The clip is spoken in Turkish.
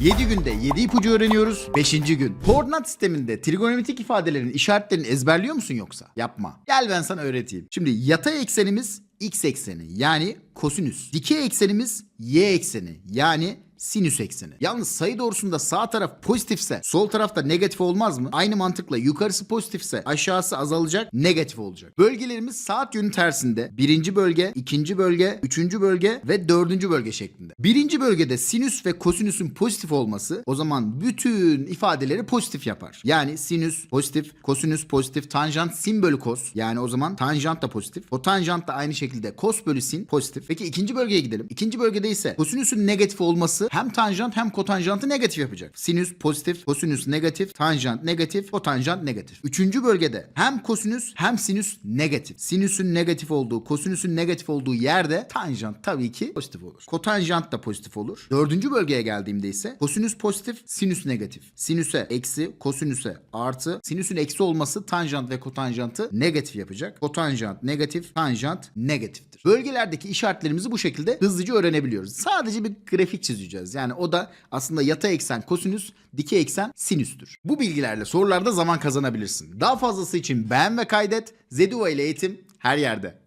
7 günde 7 ipucu öğreniyoruz. 5. gün. Koordinat sisteminde trigonometrik ifadelerin işaretlerini ezberliyor musun yoksa? Yapma. Gel ben sana öğreteyim. Şimdi yatay eksenimiz x ekseni yani kosinüs. Dikey eksenimiz y ekseni yani sinüs ekseni. Yalnız sayı doğrusunda sağ taraf pozitifse sol tarafta negatif olmaz mı? Aynı mantıkla yukarısı pozitifse aşağısı azalacak negatif olacak. Bölgelerimiz saat yönü tersinde. Birinci bölge, ikinci bölge, üçüncü bölge ve dördüncü bölge şeklinde. Birinci bölgede sinüs ve kosinüsün pozitif olması o zaman bütün ifadeleri pozitif yapar. Yani sinüs pozitif, kosinüs pozitif, tanjant sin bölü kos. Yani o zaman tanjant da pozitif. Kotanjant da aynı şekilde kos bölü sin pozitif. Peki ikinci bölgeye gidelim. İkinci bölgede ise kosinüsün negatif olması hem tanjant hem kotanjantı negatif yapacak. Sinüs pozitif, kosinüs negatif, tanjant negatif, kotanjant negatif. Üçüncü bölgede hem kosinüs hem sinüs negatif. Sinüsün negatif olduğu, kosinüsün negatif olduğu yerde tanjant tabii ki pozitif olur. Kotanjant da pozitif olur. Dördüncü bölgeye geldiğimde ise kosinüs pozitif, sinüs negatif. Sinüse eksi, kosinüse artı. Sinüsün eksi olması tanjant ve kotanjantı negatif yapacak. Kotanjant negatif, tanjant negatiftir. Bölgelerdeki işaretlerimizi bu şekilde hızlıca öğrenebiliyoruz. Sadece bir grafik çizeceğiz. Yani o da aslında yatay eksen kosinüs, dikey eksen sinüstür. Bu bilgilerle sorularda zaman kazanabilirsin. Daha fazlası için beğen ve kaydet. Zeduva ile eğitim her yerde.